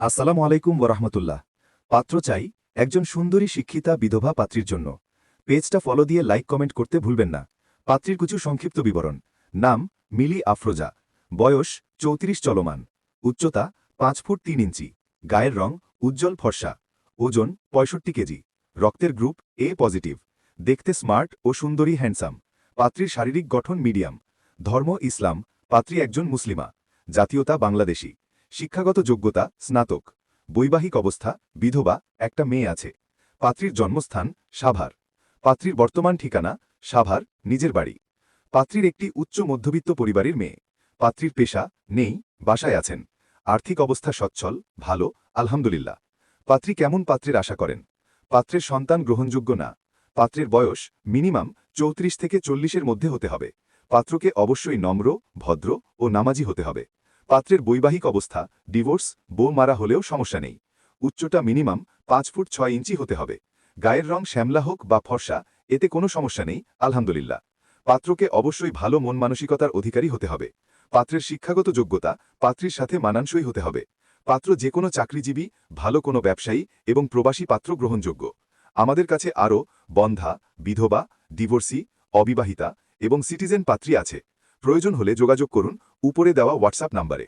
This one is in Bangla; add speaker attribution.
Speaker 1: আসসালামু আলাইকুম ওরহমতুল্লাহ পাত্র চাই, একজন সুন্দরী শিক্ষিতা বিধবা পাত্রীর জন্য। পেজটা ফলো দিয়ে লাইক, কমেন্ট করতে ভুলবেন না। পাত্রীর কিছু সংক্ষিপ্ত বিবরণ। নাম, মিলি আফরোজা। বয়স, চৌত্রিশ চলমান। উচ্চতা, পাঁচ ফুট তিন ইঞ্চি। গায়ের রং, উজ্জ্বল ফর্সা। ওজন, পঁয়ষট্টি কেজি। রক্তের গ্রুপ, এ পজিটিভ। দেখতে স্মার্ট ও সুন্দরী হ্যান্ডসাম। পাত্রীর শারীরিক গঠন মিডিয়াম। ধর্ম, ইসলাম। পাত্রী একজন মুসলিমা। জাতীয়তা বাংলাদেশী। শিক্ষাগত যোগ্যতা, স্নাতক। বৈবাহিক অবস্থা, বিধবা, একটা মেয়ে আছে। পাত্রীর জন্মস্থান, সাভার। পাত্রীর বর্তমান ঠিকানা, সাভার, নিজের বাড়ি। পাত্রীর একটি উচ্চ মধ্যবিত্ত পরিবারের মেয়ে। পাত্রীর পেশা, নেই, বাসায় আছেন। আর্থিক অবস্থা সচ্ছল, ভালো, আলহামদুলিল্লাহ। পাত্রী কেমন পাত্রের আশা করেন? পাত্রের সন্তান গ্রহণযোগ্য না। পাত্রের বয়স, মিনিমাম, চৌত্রিশ থেকে চল্লিশের মধ্যে হতে হবে। পাত্রকে অবশ্যই নম্র, ভদ্র ও নামাজি হতে হবে। পাত্রের বৈবাহিক অবস্থা, ডিভোর্স, বউ মারা হলেও সমস্যা নেই। উচ্চটা মিনিমাম পাঁচ ফুট ছয় ইঞ্চি হতে হবে। গায়ের রং শ্যামলা হোক বা ফর্সা, এতে কোনো সমস্যা নেই, আলহামদুলিল্লাহ। পাত্রকে অবশ্যই ভালো মন মানসিকতার অধিকারী হতে হবে। পাত্রের শিক্ষাগত যোগ্যতা পাত্রীর সাথে মানানসই হতে হবে। পাত্র যে কোনো চাকরিজীবী, ভালো কোনো ব্যবসায়ী এবং প্রবাসী পাত্র গ্রহণযোগ্য। আমাদের কাছে আরও বন্ধা, বিধবা, ডিভোর্সি, অবিবাহিতা এবং সিটিজেন পাত্রী আছে। প্রয়োজন হলে যোগাযোগ করুন উপরে দেওয়া হোয়াটসঅ্যাপ নাম্বারে।